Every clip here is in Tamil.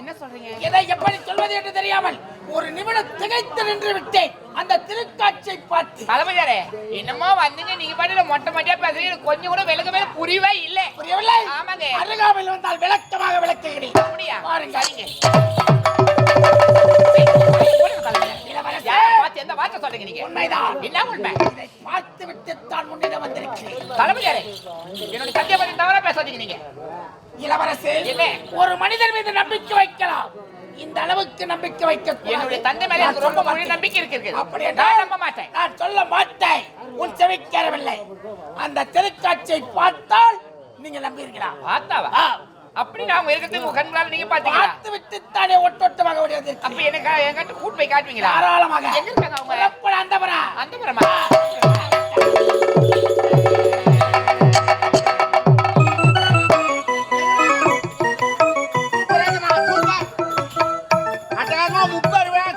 என்ன சொல்றீங்க? எதை எப்படி சொல்வது என்று தெரியாமல் ஒரு நிமிடம் திகைத்து நின்று விட்டேன். அந்த திருக்காட்சியை பார்த்து. தளபதியாரே என்னமோ வந்தீங்க நீங்க பாட்டுல மொட்டை மொட்டையா பேசுறீங்க. கொஞ்சம் கூட விலகவே புரியவே இல்ல. புரியவில்லை? ஆமாங்க. அருகாமையில் வந்தால் விளக்கமாக விளக்குகிறேன். அப்படியா? பாருங்க எந்த வார்த்தை சொல்றீங்க நீங்க? உண்மைதான். என்ன உண்மை? பார்த்து விட்டு தான் முன்னிடம் வந்திருக்கிறேன். தளபதியாரே என்னோட சத்திய பத்தி தவறா பேசாதீங்க நீங்க. இளவரசே? ஒரு மனிதர் மீது நம்பிக்கை வைக்கலாம். இந்த அளவுக்கு நம்பிக்கை வைக்க. என்னுடைய தந்தை மேல எனக்கு ரொம்ப முழு நம்பிக்கை இருக்கு அப்படி நான் நம்ப மாட்டேன். நான் சொல்ல மாட்டேன். உன் செவிக்கறவில்லை. அந்த திருக்காட்சியை பார்த்தால் நீங்க நம்புவீர்களா? பார்த்தாவா? அப்படி நாம இருக்கிறது உங்க கண்களால நீங்க பாத்தீங்களா பார்த்து விட்டு தானே ஒட்டொட்டமாக ஓடியது? அப்ப எனக்கு என்கிட்ட கூட்டு போய் காட்டுவீங்களா? தாராளமாக. எங்க இருக்காங்க அவங்க? அந்த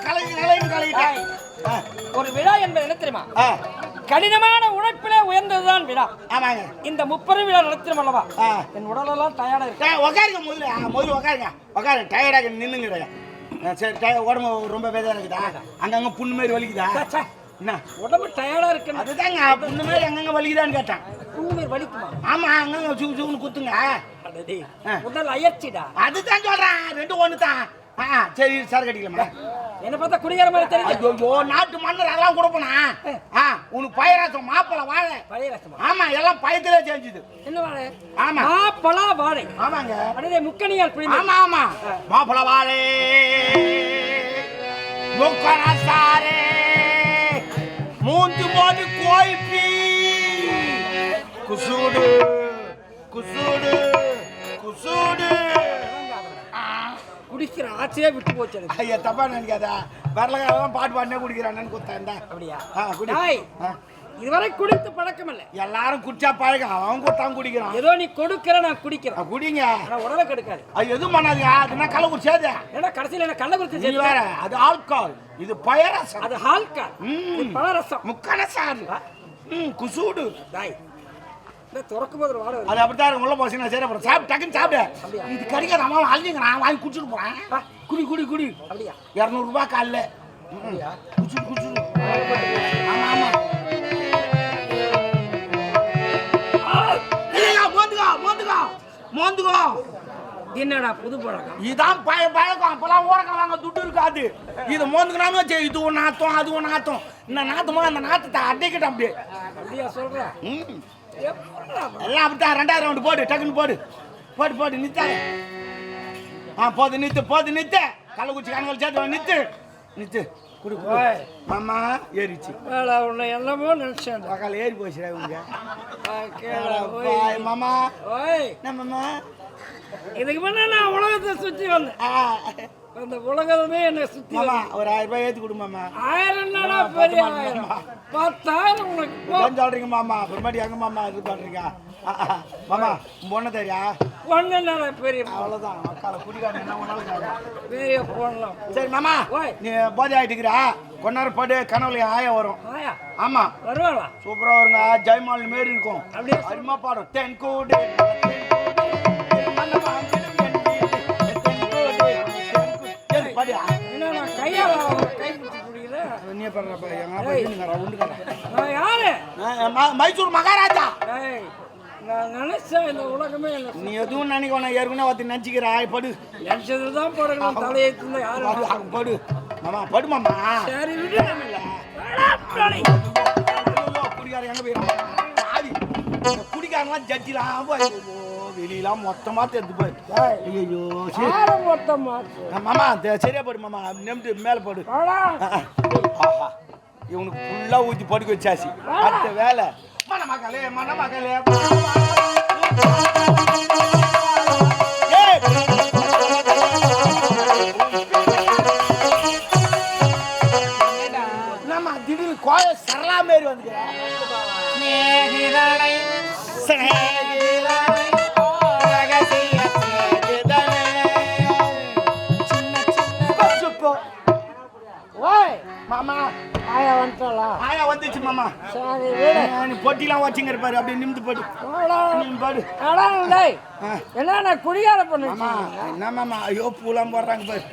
மரமா ஒரு விழா என்பது என்ன தெரியுமா? கடினமான உழைப்பிலே உயர்ந்ததுதான் விழா. ஆமாங்க. இந்த முப்பெரும் விழா நடத்தினோம் அல்லவா. என் உடலெல்லாம் டயர்டா இருக்கு. உக்காருங்க முதல்ல. முதல்ல உக்காருங்க. உக்காருங்க டயர்டாக நின்னுங்க சரி உடம்பு ரொம்ப பேதா இருக்குதா? அங்கங்க புண்ணு மாதிரி வலிக்குதா. என்ன? உடம்பு டயர்டா இருக்கு. அதுதாங்க புண்ணு மாதிரி அங்கங்க வலிக்குதான்னு கேட்டேன். புண்ணு வலிக்குமா? ஆமா அங்கங்க சூ சூன்னு குத்துங்க. உடல் அயற்சிடா அதுதான் சொல்றேன். ரெண்டு ஒண்ணு தான் சரி சரக்கு அடிக்கலாமா என்ன பார்த்தா குடிகார மாதிரி தெரியுது. ஐயோ நாட்டு மன்னர் அதெல்லாம் கொடுப்பனா ஆ. உனக்கு பயராசம் மாப்பிள வாழை. பழைய ரசமா ஆமா எல்லாம் பயத்திலே செஞ்சுது. என்ன வாழை? ஆமா. பலா வாழை. ஆமாங்க. அடடே முக்கணியால் புரியுது ஆமா ஆமா. மாப்பிள வாழை. முக்கரசாரே. மூன்று மோது கோய்பி குசூடு குசூடு குசூடு. குடிக்கிற ஆசையே விட்டு போச்சு எனக்கு. ஐயா தப்பா நினைக்காத? வரலகாலம் பாட்டு பாடினே குடிக்கிறான்னு குத்தாண்டா அப்படியா? ஆ குடி. டாய். இதுவரை குடித்து பழக்கம் இல்லை. எல்லாரும் குடிச்சா பழகம் அவன் குத்தான் குடிக்கிறான். ஏதோ நீ கொடுக்கிற நான் குடிக்கிறேன். குடிங்க. ஆனா உடலை கெடுக்காது. அது எதுவும் பண்ணாதீங்க? அதுனா கள்ள குடிச்சாது ஏன்னா கடைசியில் என்ன கள்ள குடிச்சு நீ வேற அது ஆல்கஹால். இது பயரசம். அது. இது பழரசம். முக்கான சாறு. ம் குசூடு. டாய் அது அப்படித்தான். உள்ள போச்சு நான் சரி அப்புறம் சாப்பிட்டு டக்குன்னு சாப்பிடு. இது கிடைக்காத அம்மா அழிஞ்சுங்க நான் வாங்கி குடிச்சிட்டு குடி குடி குடி. அப்படியா? இரநூறுபா காலைல. குடிச்சிடு குடிச்சிடு ஆமா ஆமா. இல்லையா மோந்துக்கோ மோந்துக்கோ. மோந்துக்கோ. என்னடா புது பழக்கம் இதான் பய பழக்கம். அப்பெல்லாம் ஓரக்கம் வாங்க துட்டு இருக்காது. இது மோந்துக்கலாம்னு வச்சு இது ஒன்று நாத்தம் அது ஒன்று நாத்தம். இந்த நாத்தமோ அந்த நாத்தத்தை அடைக்கட்டும் அப்படியே. அப்படியா சொல்ற? ம். எல்லாம் அப்படித்தான். ரெண்டாயிரம் ரவுண்டு போடு டக்குன்னு போடு. போடு போடு நித்தாரு ஆ போது நித்து போது நித்து. கள்ளக்குச்சி கணக்கில் சேர்த்து நித்து. நித்து. குடு. மாமா ஏறிச்சு. உன்னை என்னமோ நினைச்சேன். பக்கால ஏறி போச்சுடா இவங்க. மாமா. ஓய். மாமா? இதுக்கு முன்ன நான் உலகத்தை சுத்தி வந்தேன். அந்த உலகமே என்னை மாமா வந்தது. ஒரு ஆயிரம் ரூபாய் ஏற்றி கொடு மாமா. ஆயிரம் பெரிய ஆயிரம். பத்தாயிரம் உனக்கு சொல்றீங்க மாமா? அப்புறமாட்டி எங்க மாமா இது பண்றீங்க. மாமா பொண்ணு தெரியா? பொண்ணு என்னடா பெரிய பொண்ணு. அவ்வளோதான் மக்கால குடிக்காரன் என்ன கேட்கலாம். பெரிய பொண்ணலாம் சரி மாமா. நீ போதை ஆயிட்டுக்கிறா கொஞ்ச நேரம் படு கனவுல ஆயா வரும். ஆயா? ஆமா. வருவாளா? சூப்பரா வருங்க. ஜெயமால் மாரி இருக்கும். அப்படியே அருமா பாடும் தென் கூடு நான் யாரு? மைசூர் மகாராஜா. ஏய், நான் நினைச்சேன் இந்த உலகமே என்ன நீ எதுவும் நினைக்க வேணாம் ஏற்கனவே ஒருத்தர் நினச்சிக்கிறா படு. நினைச்சது தான் போடணும் தலையத்துல யாரு படு, மாமா படு மாமா. சரி விடு. குடிகாரன் எங்க போயிடும் குடிக்காரன்லாம் ஜட்ஜிலாம் போய் வெளியெல்லாம் மொத்தமா தெரிஞ்சு போய். ஐயோ சரி. மொத்தமா? மாமா சரியா போடு மாமா. நிமிட்டு மேல போடு. இவனுக்கு ஃபுல்லா ஊத்தி படுக்க வச்சாச்சு. அடுத்த வேலை. மணமகளே மணமகளே ஏய்! என்னம்மா திடீர்னு கோய சரளா மாரி வந்துக்கிறேன் ஓய் மாமா ஆயா வந்துட்டாளா ஆயா வந்துச்சு மாமா சரி நீ பொட்டிலாம் வச்சுங்க இருப்பாரு அப்படியே நிமிந்து போடு வாடா. நிமிந்து போடு. என்ன நான் குடியார பண்ணு மாமா என்ன மாமா ஐயோ பூலாம் போடுறாங்க பாரு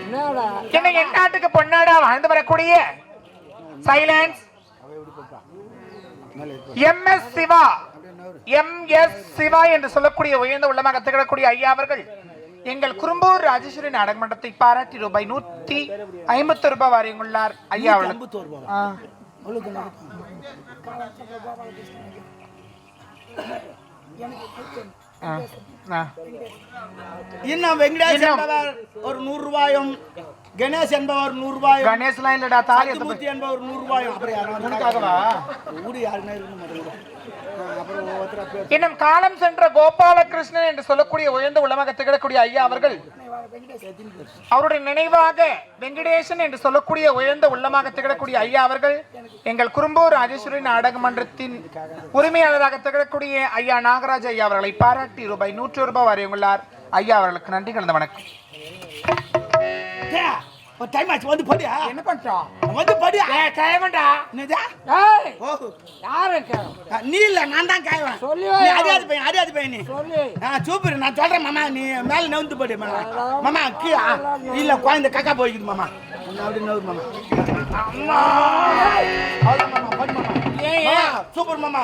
என்னடா என்ன என் நாட்டுக்கு பொன்னாடா வாழ்ந்து வரக்கூடிய silence M S Siva. M S Siva என்று சொல்லக்கூடிய உயர்ந்த உள்ளமாக திகழக்கூடிய ஐயா அவர்கள் எங்கள் குறும்பூர் ராஜேஸ்வரி நாடக மன்றத்தை பாராட்டி ரூபாய் நூத்தி ஐம்பத்தி ரூபாய் வரையுள்ளார் ஐயா அவர்களுக்கு இன்னும் வெங்கடேஷ். என்பவர் ஒரு நூறு ரூபாயும் கணேஷ் என்பவர் நூறு ரூபாயும் கணேஷ்லாம் இல்லடா தாலி என்பவர் நூறு ரூபாயும் அப்புறம் யாரும் உனக்காகவா? ஊடு யாருன்னா இருக்கணும் முதல்ல. இன்னும் காலம் சென்ற கோபாலகிருஷ்ணன் என்று சொல்லக்கூடிய உயர்ந்த உலமாக திகழக்கூடிய ஐயா அவர்கள் அவருடைய நினைவாக வெங்கடேசன் என்று சொல்லக்கூடிய உயர்ந்த உள்ளமாக திகழக்கூடிய ஐயா அவர்கள் எங்கள் குறும்பூர் ராஜேஸ்வரி நாடக மன்றத்தின் உரிமையாளராக திகழக்கூடிய ஐயா நாகராஜ் ஐயா அவர்களை பாராட்டி ரூபாய் நூற்று ரூபாய் வரையுள்ளார் ஐயா அவர்களுக்கு நன்றி கலந்த வணக்கம். ஒரு டைம் ஆச்சு வந்து படியா என்ன பண்றோம்? வந்து படியா கேவண்டா என்னதா? ஏய். ஓ. யாரு கேளு நீ இல்ல நான் தான் காய்வேன். சொல்லி நீ அறியாத பையன் அறியாத பையன் நீ. சொல்லி. ஆ சூப்பர் நான் சொல்றேன் மாமா. நீ மேல நவுந்து போடு மாமா. மாமா கீ ஆ, இல்ல குழந்தை கக்கா போய்க்குது மாமா. நான் அப்படி நவுது மாமா. அம்மா. மாமா படி மாமா. சூப்பர் மாமா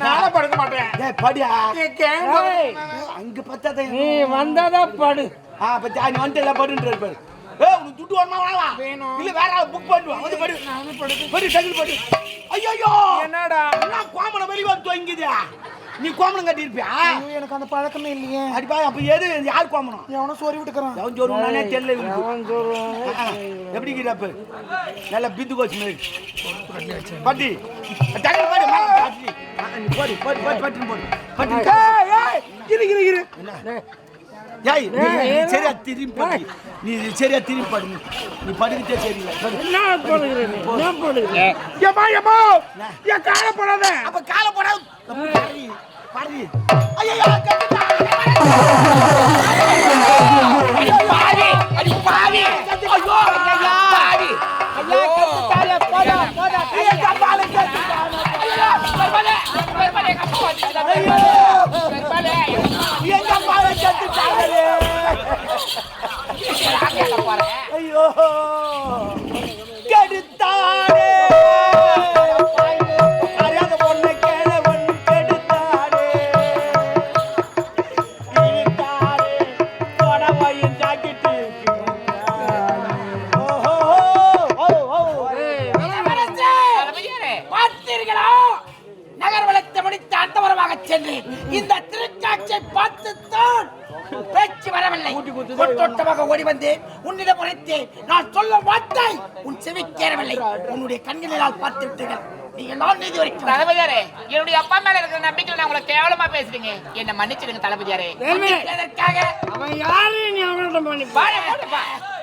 நாளை படுக்க மாட்டேன். டேய் படியா ஏய், அங்க பத்தாத நீ வந்ததா படு. ஆ பத்தா நீ வந்துட்டு எல்லாம் படுன்ற இருப்பாரு ஏய் உனக்கு துட்டு வரமா வா வேணும். இல்ல வேற புக் பண்ணுவா வந்து படு. படு டக்குனு படு. ஐயோ என்னடா? எல்லாம் கோமல வெளிய வந்து தொங்குது நீ கோமணம் ஐயோ, எனக்கு அந்த பழக்கமே இல்லையே. அடிப்பா அப்ப எது? யார் கோமணம் எவனோ சொறி விட்டுக்கிறான். எவன் சொல்லுவானே தெரியல இவனுக்கு. ஆ, எப்படி இருக்கிறப்ப நல்ல பிந்து கோச்சு மாதிரி. பட்டி. டக்குனு பாடு மா, பட்டி. போடு போடு போடு பட்டின்னு போடு. பட்டி இரு இரு இரு. ஏய் சரியா திரும்பி படி. நீ சரியா திரும்பி படு. நீ. நீ படுக்கிட்டே சரியில்லை படு. ஏமா ஏமா என் கால போடாத. அப்ப காலை போடா பாரு பாரு ஐயோ அடி பாவி. ஐயோ. முடித்த அந்தவரமாக சென்று இந்த திருக்காட்சியை பார்த்துத்தான் பேச்சு வரவில்லை. கொட்டோட்டமாக ஓடி வந்து உன்னிடம் உரைத்தேன். நான் சொல்ல வார்த்தை உன் செவிக்கேறவில்லை உன்னுடைய கண்களினால் பார்த்து வரைக்கும் தளபதியாரே என்னுடைய அப்பா மேல இருக்கிற நம்பிக்கையில நான் உங்களை கேவலமா பேசுறீங்க. என்ன மன்னிச்சிடுங்க தளபதியாரே. அவன் யாரு நீ.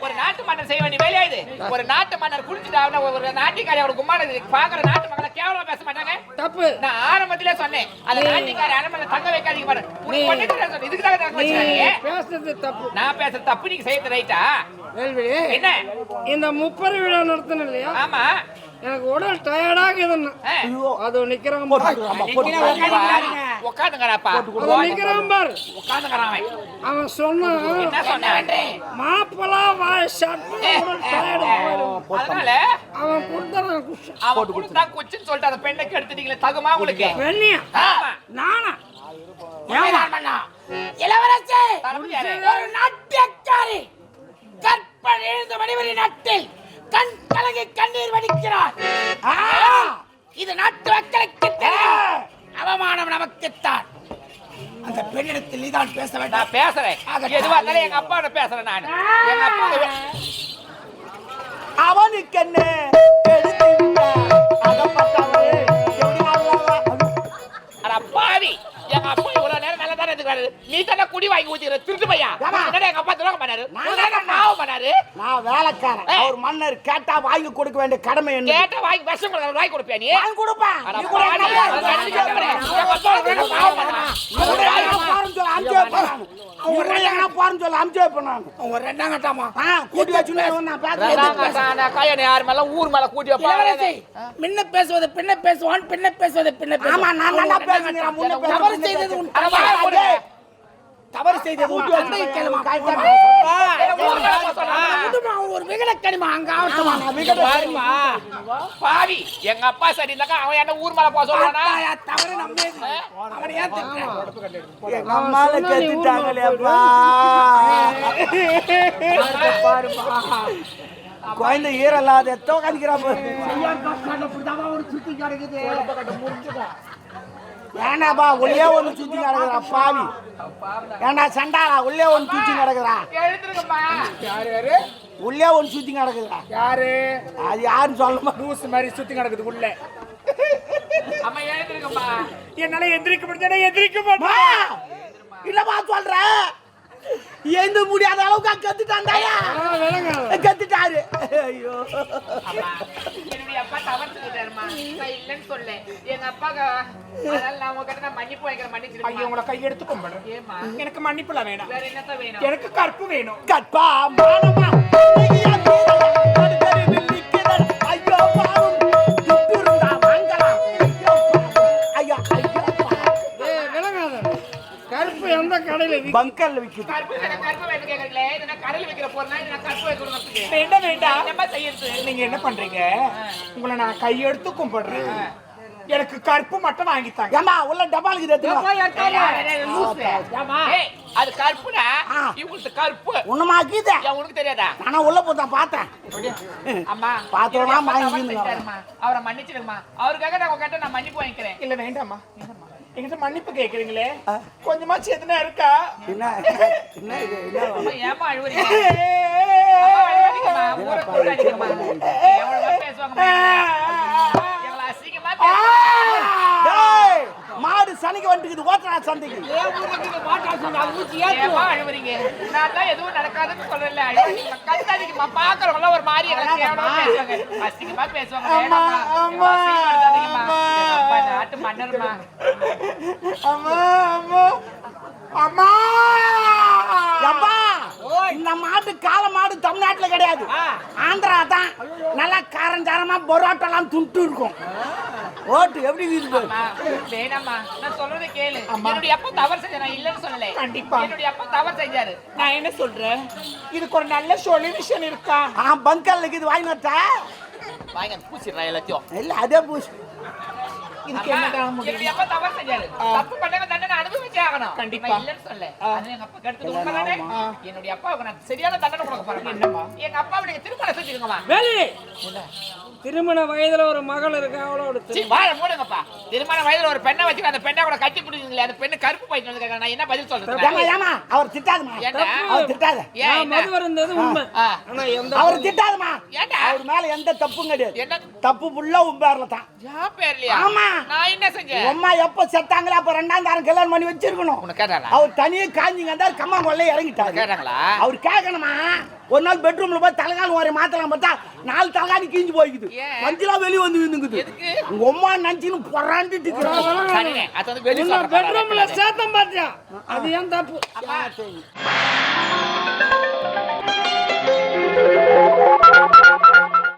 ஒரு நாட்டு மன்னர் செய்ய வேண்டிய வேலையா இது? ஒரு நாட்டு மன்னர் குடிச்சிட்டு ஒரு நாட்டிக்காரி அவருக்கு பாக்குற நாட்டு கேவலமா பேச மாட்டாங்க? தப்பு. நான் ஆரம்பத்திலே சொன்னேன். அந்த நாட்டிக்காரி அரண்மனை தங்க வைக்காதீங்க பாரு. இதுக்கு தான் தங்க வச்சுக்காதீங்க பேசுறது தப்பு. நான் பேசுற தப்பு. நீங்க செய்யறது ரைட்டா என்ன? இந்த முப்பது விழா நடத்தணும் இல்லையா? ஆமா. எனக்கு உடல் டயர்டாக இதுன்னு. அது உட்காந்துங்கிறான் அவன். சொன்னான் என்ன சொன்னேன்? மாப்பிளா வாய் அவன் கொடுத்துறான் குஷன் அவன் கொடுத்தா குச்சின்னு சொல்லிட்டு அந்த பெண்ணுக்கு எடுத்துட்டீங்களே தகுமா உங்களுக்கு. நானா. இளவரசே. ஒரு நாட்டியக்காரி கற்பனை எழுந்த மணிவரி நாட்டில். கண் கலங்கி கண்ணீர் வடிக்கிறார். இது நாட்டு மக்களுக்கு தெரியும். அவமானம் நமக்குத்தான் அந்த பெண்ணிடத்தில் நீதான் பேச வேண்டாம். பேசுறேன். எதுவா இருந்தாலும் எங்க அப்பா பேசுறேன் நான். எங்க அப்பா அவனுக்கு என்ன? எடுத்து அகப்பட்டவரே நீ தானே குடி வாங்கி ஊத்திக்கிற திருட்டு பையா என்னடா எங்க அப்பா துரோகம் பண்ணாரு உனக்கு பாவம் பண்ணாரு நான் வேலைக்காரன் அவர் மன்னர் கேட்டா வாங்கி கொடுக்க வேண்டிய கடமை என்ன கேட்ட வாங்கி விஷம் கொடுக்கற வாங்கி கொடுப்பியா நீ வாங்கி கொடுப்பேன் நீ கூட பாவம் பண்ணாரா? சொல்லு, நானு. கூட எங்கனா போறேன்னு சொல்லு, நானு. அவன் ரெண்டாம் கட்டாமா ஆ, கூட்டி வச்சுன்னு நான் பேசுறேன். கையனை யார் மேல ஊர் மேல கூட்டி இளவரசி வைப்பா முன்ன பேசுவது பின்ன பேசுவான் பின்ன பேசுவது பின்ன ஆமா, பேசுவான் நான் நல்லா பேசுகிறேன், முன்ன பேசுறேன், தவறு பின்ன செய்தது உன் அட தந்தை. வாயை மூடு. தவறு செய்தது ஒரு விகடக்கணிமா அங்க பாருமா. பாவி எங்க அப்பா சரி இருந்தாக்கா அவன் என்ன ஊர் மேல போக சொல்றானா? தவறு நம்மேது அவனை ஏன்? எங்க அம்மால கத்திட்டாங்களேப்பா. குழந்தை ஈரலாத எத்தோ கணிக்கிறா ஏண்டாப்பா உள்ளே ஒண்ணு சுத்தி கிடக்குறா பாவி. ஏண்டா சண்டாளா உள்ளே சுத்தி கிடக்குறா எழுந்திருங்கம்மா. உள்ளே ஒண்ணு சுத்தி கிடக்குறா யாரு? அது யாருன்னு சொல்ல மாட்டேன் லூஸ் மாதிரி சுத்தி கிடக்குது உள்ள. என்னால எந்திரிக்க முடிஞ்சா எந்திரிக்க மாட்டேன். இல்லப்பா சொல்றேன் எந்த முடியாத அளவுக்கு கத்துட்டாண்டாயா கத்துட்டாரு. ஐயோ. அப்பா தவறு செஞ்சுட்டாருமா நான் இல்லைன்னு சொல்ல எங்க அதனால நான் உங்ககிட்ட நான் மன்னிப்பு ஐயோ மன்னிச்சிருக்கேன் உங்களை கையெடுத்து கும்பிடுறேன் ஏமா எனக்கு மன்னிப்புல வேணாம். வேற என்னத்த வேணும்? எனக்கு கற்பு வேணும். கற்பா மானமா. கருப்பு வைக்கிறதுக்கு வேண்டாம் வேண்டாம். நீங்க என்ன பண்றீங்க? உங்களை நான் கையெடுத்து கும்பிடுறேன். எனக்கு கற்பு மட்டும் வாங்கித்தாங்க. ஏமா உள்ள ஏய், அது கருப்புனா. இவங்களுக்கு கருப்பு. ஒண்ணுமா கீத ஏன் உனக்கு தெரியாதா? நானா உள்ள போதான் பார்த்தேன். அம்மா. செஞ்சுட்டாரும்மா. அவரை மன்னிச்சிடுங்கம்மா. அவருக்காக நான் உங்ககிட்ட நான் மன்னிப்பு வாங்கிக்கிறேன். இல்ல வேண்டாம்மா. என்கிட்ட மன்னிப்பு கேக்குறீங்களே கொஞ்சமாச்சு எதுனா இருக்கா என்ன என்ன இது என்ன அம்மா, ஏம்மா அழுவுறீங்க அம்மா, மாடு சனிக்கு வந்துக்குது ஓட்டுறா சந்தைக்கு? நான் தான் எதுவும் நடக்காதுன்னு. கத்தாதீங்கம்மா. பார்க்கறவங்களாம் ஒரு மாதிரி. அசிங்கமா பேசுவாங்க. அம்மா. அம்மா, அசிங்கப்படுத்தாதீங்கம்மா. அம்மா. எங்க அப்பா நாட்டு மன்னர்மா. அம்மா அம்மா அம்மா அப்பா இந்த மாட்டு கால மாடு தமிழ்நாட்டுல கிடையாது ஆந்திரா தான் நல்லா காரஞ்சாரமா பொரோட்டெல்லாம் துண்டு இருக்கும் ஓட்டு எப்படி. அம்மா, வேணாம்மா. நான் சொல்றதை கேளு. என்னுடைய அப்பா தவறு செஞ்சாரு. நான் இல்லைன்னு சொல்லலை. கண்டிப்பா. என்னுடைய அப்பா தவறு செஞ்சாரு. நான் என்ன சொல்றேன் இதுக்கு ஒரு நல்ல சொல்யூஷன் இருக்கா ஆ பங்கல்ல இருக்குது வாங்கி வாங்க, பூசிடுறேன் எல்லாத்தையும். இல்ல அதே பூசி இதுக்கு முடியும்? அப்பா தவறு செஞ்சாரு. தப்பு பண்ணவங்க தண்டனை அனுபவிச்சே ஆகணும். கண்டிப்பா. இல்லைன்னு சொல்லல. அது எங்க அப்பா கெடுத்தது உண்மைதானே? என்னுடைய அப்பாவுக்கு நான் சரியான தண்டனை கொடுக்க போறேன். எங்க அப்பாவை நீங்க திருமணம் வேலி! திருமண வயதுல ஒரு மகள் இருக்கு? அவளோட வாயை மூடுங்கப்பா. திருமண வயதுல ஒரு பெண்ணை வச்சு அந்த பெண்ணை கூட கட்டி பிடிக்குங்களே அந்த பெண்ணு கருப்பு போயிட்டு வந்து நான் என்ன பதில் ஏமா அவர் திட்டாதுமா? அவர் திட்டாத என்ன? மது இருந்தது உண்மை. அவர் திட்டாதுமா? அவர் மேல எந்த தப்பும் கிடையாது. என்ன? தப்பு ஃபுல்லா உன் பேர்ல தான். பேர்லயா? ஆமா. நான் என்ன செஞ்சேன்? அம்மா எப்ப செத்தாங்களோ அப்ப ரெண்டாம் தாரம் கல்யாணம் பண்ணி வச்சிருக்கணும். உனக்கு அவர் தனியே காஞ்சிங்க இருந்தாரு கம்மா கொள்ள இறங்கிட்டாரு. கேட்டாங்களா? அவர் கேட்கணுமா? ஒரு நாள் பெட்ரூம்ல போய் தலைகால் ஒரு மாத்தலாம் பார்த்தா நாலு தலைகாணி கிழிஞ்சு போய்க்குது? மஞ்சளா வெளியே வந்து விழுந்துக்குது எதுக்கு? உங்க அம்மா நினைச்சுன்னு பொறாண்டுட்டு பெட்ரூம்ல சேர்த்தம் பாத்தியா? அது ஏன் தப்பு?